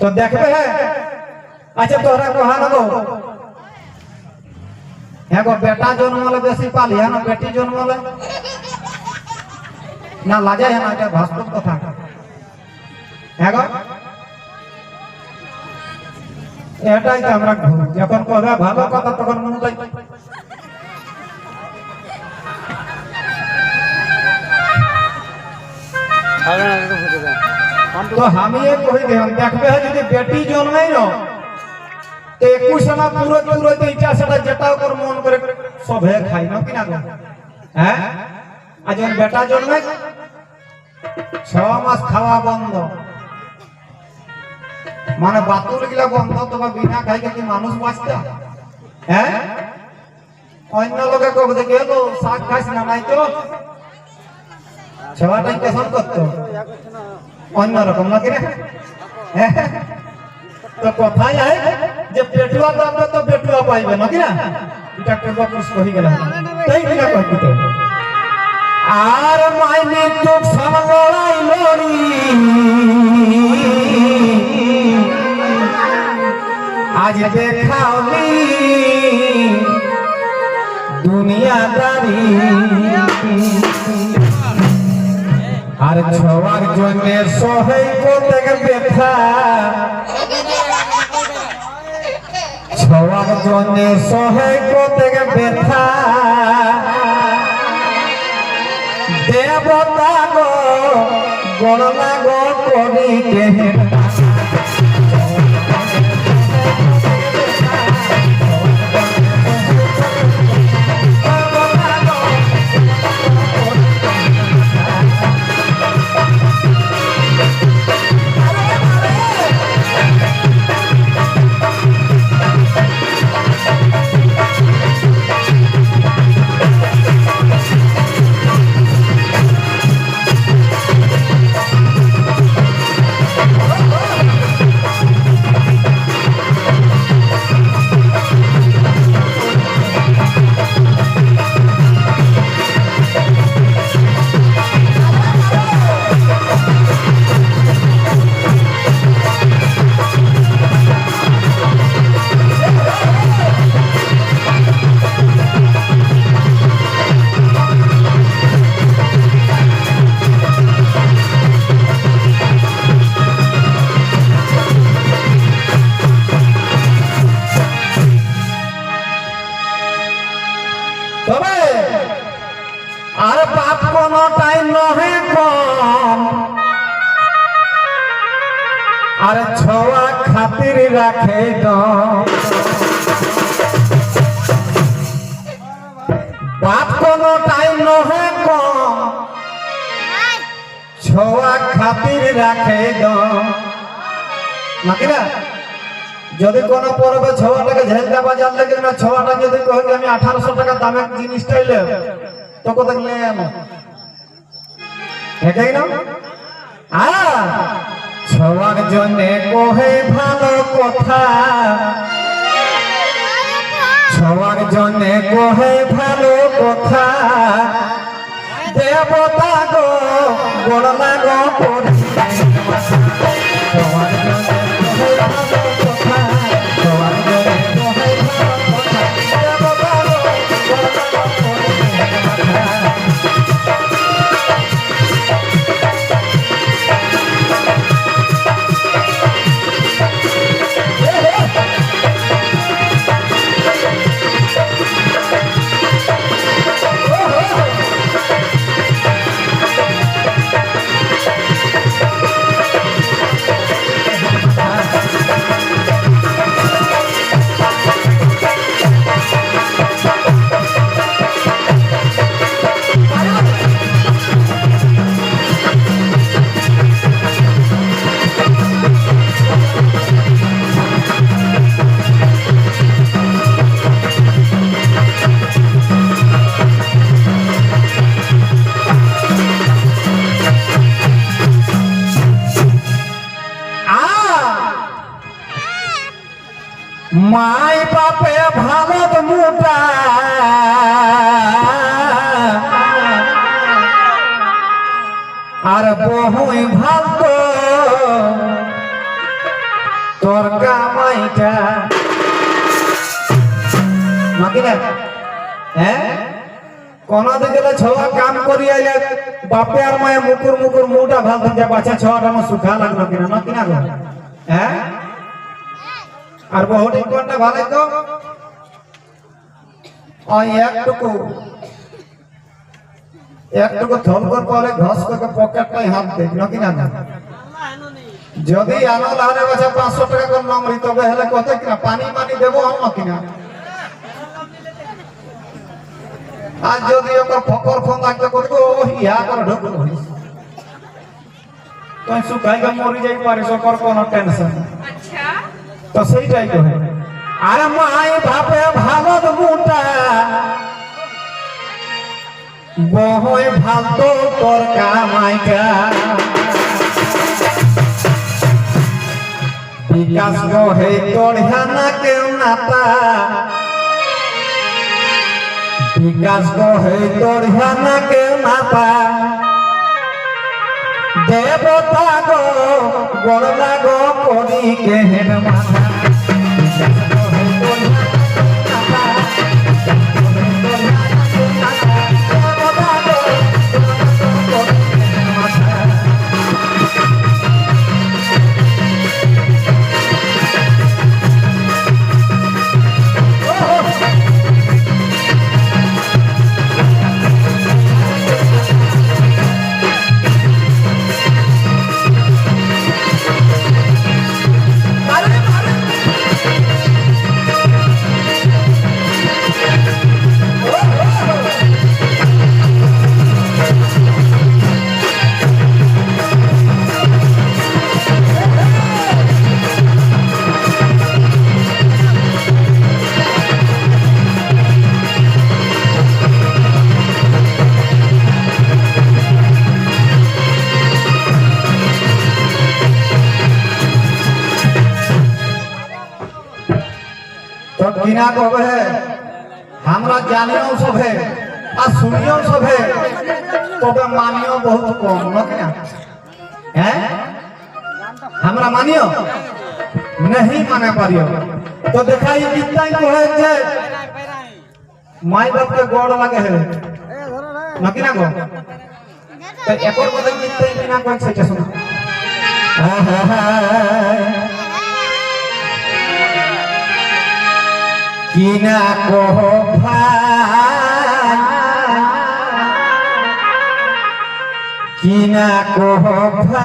তো দেখবে হ্যাঁ আচ্ছা তোরা কহা না গো হ্যাঁ গো বেটা জন্মলে বেশি পালি হ্যাঁ না বেটি জন্মলে না লাজাই হ্যাঁ না এটা বাস্তব কথা হ্যাঁ গো এটাই তো আমরা ঘুম যখন কবে ভালো কথা তখন মনে হয় হবে না তো বুঝে যান তো আমি এ দেন দেখবে যদি বেটি জন্মাই ন তো একুশ পুরো পুরো তো সেটা যেটা ওর মন করে সবে খাই, না কিনা হ্যাঁ? আর যখন বেটা জন্মে ছ মাস খাওয়া বন্ধ। মানে বাতুল গিলা বন্ধ তবে বিনা খাই কি মানুষ বাঁচতে? হ্যাঁ? অন্য লোকে কবে দেখে এলো শাক খাইস না, নাই তো? ছেলেটাই কেসন করতো। অন্যরকম নাকি রে হ্যাঁ? তো কথাই আয় যে পেটুয়া দামটা তো পেটুয়া পাইবে না কিনা আর মাইনে তো সব লড়াই লড়ি আজ দেখাওলি দুনিয়াদারি। ছোয়ার জন্য সহে প্রত্যেক ব্যথা। ছোয়ার জন্য সহে প্রত্যেক ব্যথা। দেবতা গো গণনা গো আর ছোয়া খাতির রাখে বাপ কোনটাই নহে কম ছোয়া খাতির রাখে দম নাকি না যদি কোনো পরবে ছোয়াটাকে ঝেলটা বাজার লেগে না ছোয়াটা যদি কহে আমি আঠারোশো টাকা দামের জিনিসটাই লে তো কত লে এমন এটাই না? আর ছোয়ার জন্য কহে ভালো কথা। ছোয়ার জন্য কহে ভালো কথা। দেবতা গো, বড় গো পড়ি মাই বাপে ভারত মোটা। আর বহুই ভালো তোর কামাইটা। হ্যাঁ? কোন দিকে ছোয়া কাম করি বাপে আর মায়ে মুকুর মুকুর মুটা ভালো থাকে বাচ্চা ছোয়াটা আমার সুখা লাগল কিনা না গো? হ্যাঁ? আর বহুটি কোনটা? ভালো তো? ওই একটুকু। একটুকু থলকর পরে ঘস করে পকেটটাই হাত দেখ নাকি না যদি আলো লাহারে বাছা পাঁচশো টাকা করে নমরি তবে হেলে কত কিনা? পানি পানি দেবো হম কিনা? আর যদি ওকে ফকর ফোন থাকতে করব ইহা করে ঢুকুন তুই শুকাইকে মরি যাই পারিস ওকর কোনো টেনশন তো সেইটাই তো আর মাই ভাবে ভালো মুটা বহয় ভালো তোর কামাইটা বিকাশ গহে হানা কেউ নাতা। বিকাশ গহে হানা কেউ নাতা। দেবতা গো, বড় লাগো করি बिना कहे है हमरा जानियो सब है आ सुनियो सब है तो मानियो बहुत कम न क्या है हमरा मानियो नहीं माने पारियो तो देखा ये कितना कहे जे माई बाप के गोड़ लगे है न किना को तो एक और मतलब कितना बिना कहे से चसना কিনা কহ ভাই? কিনা কহ ভাই?